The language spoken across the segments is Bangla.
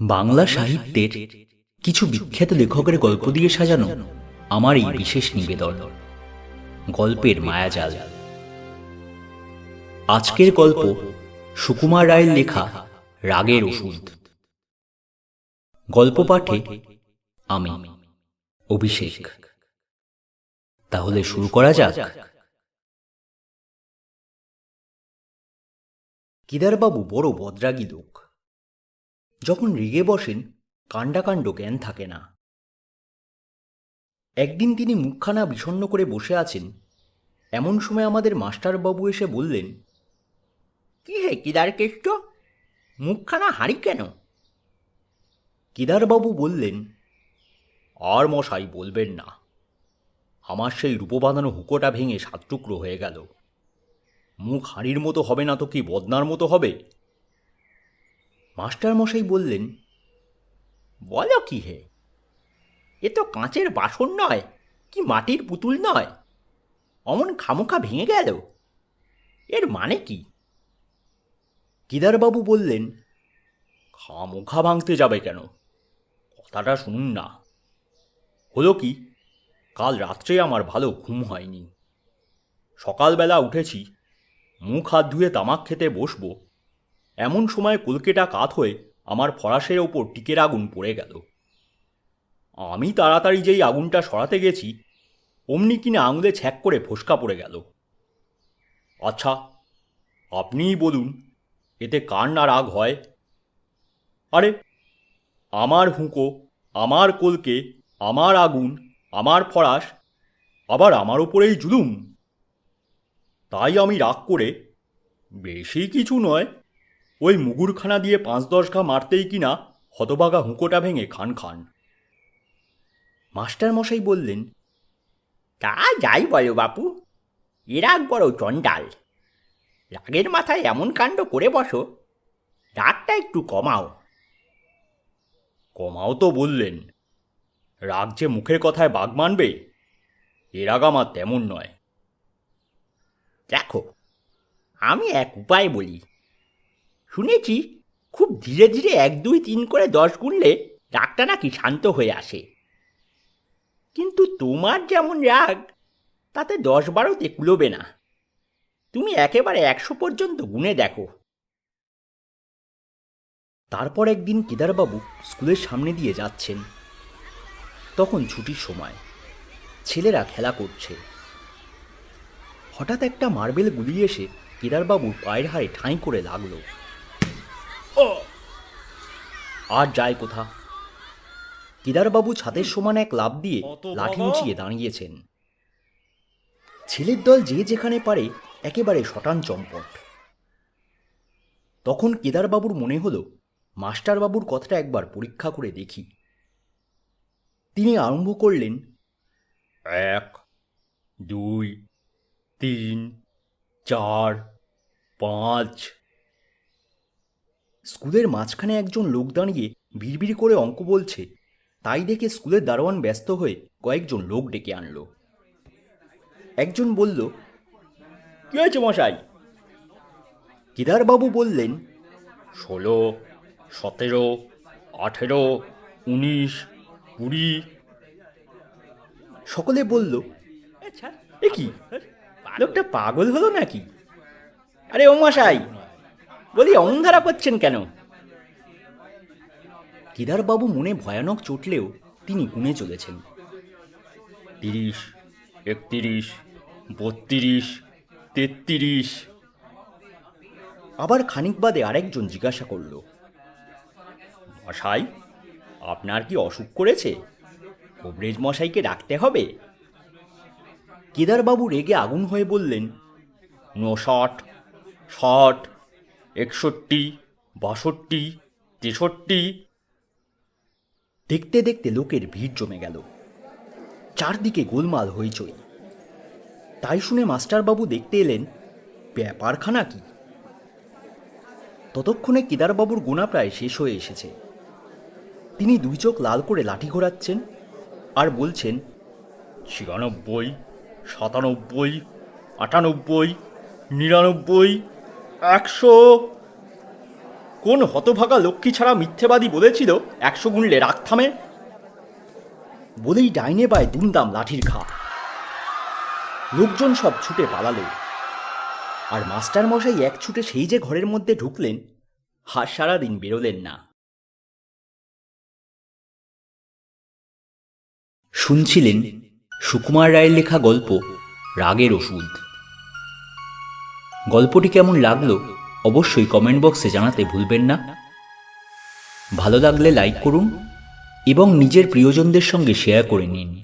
বাংলা সাহিত্যের কিছু বিখ্যাত লেখকের গল্প দিয়ে সাজানো আমার এই বিশেষ নিবেদন, গল্পের মায়াজাল। আজকের গল্প সুকুমার রায়ের লেখা রাগের ওষুধ। গল্প পাঠে আমি, অভিষেক। তাহলে শুরু করা যাক। কেদারবাবু বড় বদরাগী লোক। যখন রেগে বসেন, কাণ্ডাকাণ্ড জ্ঞান থাকে না। একদিন তিনি মুখখানা বিষণ্ণ করে বসে আছেন। এমন সময় আমাদের মাস্টারবাবু এসে বললেন, কি হে কিদার কেষ্ট? মুখখানা হারি কেন? কেদারবাবু বললেন, আর মশাই বলবেন না। আমার সেই রূপবাঁধানো হুকোটা ভেঙে সাত টুকরো হয়ে গেল। মুখ হাঁড়ির মতো হবে না তো কি বদনার মতো হবে? মাস্টার মশাই বললেন, বলো কি হে, এ তো কাঁচের বাসন নয়, কি মাটির পুতুল নয়, অমন খামোখা ভেঙে গেল, এর মানে কি? কেদারবাবু বললেন, খামোখা ভাঙতে যাবে কেন? কথাটা শুনুন না। হলো কি, কাল রাত্রে আমার ভালো ঘুম হয়নি। সকালবেলা উঠেছি, মুখ হাত ধুয়ে তামাক খেতে বসবো এমন সময় কলকেটা কাত হয়ে আমার ফরাসের ওপর টিকের আগুন পড়ে গেল। আমি তাড়াতাড়ি যেই আগুনটা সরাতে গেছি, অমনি কিনা আঙুলে ছ্যাক করে ফোসকা পড়ে গেল। আচ্ছা আপনিই বলুন, এতে কার না রাগ হয়? আরে, আমার হুঁকো, আমার কলকে, আমার আগুন, আমার ফরাস, আবার আমার ওপরেই জুলুম? তাই আমি রাগ করে, বেশি কিছু নয় ওই মুগুরখানা দিয়ে পাঁচ দশ ঘা মারতেই কিনা হতবাগা হুঁকোটা ভেঙে খান খান। মাস্টার মশাই বললেন, তা যাই বলো বাপু এরাগ বড় চণ্ডাল। রাগের মাথায় এমন কাণ্ড করে বসো, রাগটা একটু কমাও। কমাও তো বললেন, রাগ যে মুখের কথায় বাঘ মানবে, এ রাগ আমার তেমন নয়। দেখো, আমি এক উপায় বলি শুনেছি খুব ধীরে ধীরে এক, দুই, তিন করে দশ গুনলে রাগটা নাকি শান্ত হয়ে আসে। কিন্তু তোমার যেমন রাগ, তাতে দশ বারোতে কুলোবে না। তুমি একেবারে একশো পর্যন্ত গুনে দেখো। তারপর একদিন কেদারবাবু স্কুলের সামনে দিয়ে যাচ্ছেন। তখন ছুটির সময়, ছেলেরা খেলা করছে। হঠাৎ একটা মার্বেল গুলি এসে কেদারবাবুর পায়ের হাড়ে ঠাঁই করে লাগল। আর যায় কোথা? কেদারবাবু ছাদের সমান এক লাভ দিয়ে লাঠি উঁচিয়ে দাঁড়িয়েছেন। ছেলের দল যে যেখানে পারে একেবারে শটান চম্পট। তখন কেদারবাবুর মনে হলো মাস্টারবাবুর কথাটা একবার পরীক্ষা করে দেখি। তিনি আরম্ভ করলেন এক দুই তিন চার পাঁচ স্কুলের মাঝখানে একজন লোক দাঁড়িয়ে ভিড়ভিড় করে অঙ্ক বলছে। তাই দেখে স্কুলের দারোয়ান ব্যস্ত হয়ে কয়েকজন লোক ডেকে আনলো। একজন বলল, কি হয়েছে মশাই? কেদারবাবু বললেন, ষোলো, সতেরো, আঠেরো, উনিশ, কুড়ি। সকলে বলল এ কি? লোকটা পাগল হলো নাকি? আরে ও মশাই বলি অন্ধারা করছেন কেন? কেদারবাবু মনে ভয়ানক চটলেও তিনি গুনে চলেছেন। তিরিশ একতিরিশ বত্রিশ তেত্রিশ। আবার খানিক বাদে আরেকজন জিজ্ঞাসা করল মশাই আপনার কি অসুখ করেছে? কবরেজ মশাইকে ডাকতে হবে? কেদারবাবু রেগে আগুন হয়ে বললেন উনষাট ষাট একষট্টি, বাষট্টি, তেষট্টি। দেখতে দেখতে লোকের ভিড় জমে গেল। চারদিকে গোলমাল হইচই। তাই শুনে মাস্টারবাবু দেখতে এলেন, ব্যাপারখানা কি? ততক্ষণে কেদারবাবুর গোনা প্রায় শেষ হয়ে এসেছে। তিনি দুই চোখ লাল করে লাঠি ঘোরাচ্ছেন আর বলছেন, ছিয়ানব্বই, সাতানব্বই, আটানব্বই, নিরানব্বই একশো কোন হতভাগা লক্ষ্মী ছাড়া মিথ্যেবাদী বলেছিল? একশো গুনলে রাগ থামে। বলেই ডাইনে বায় দুমদাম লাঠির ঘা। লোকজন সব ছুটে পালালো। আর মাস্টার মশাই এক ছুটে সেই যে ঘরের মধ্যে ঢুকলেন, আর সারাদিন বেরোলেন না। শুনছিলেন সুকুমার রায়ের লেখা গল্প, রাগের ওষুধ। গল্পটি কেমন লাগল অবশ্যই কমেন্ট বক্সে জানাতে ভুলবেন না। ভালো লাগলে লাইক করুন এবং নিজের প্রিয়জনদের সঙ্গে শেয়ার করে নিন।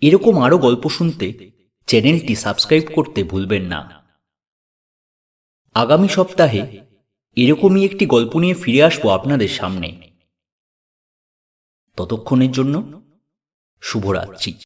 এরকম আরও গল্প শুনতে চ্যানেলটি সাবস্ক্রাইব করতে ভুলবেন না। আগামী সপ্তাহে এরকমই একটি গল্প নিয়ে ফিরে আসব আপনাদের সামনে। ততক্ষণের জন্য শুভরাত্রি।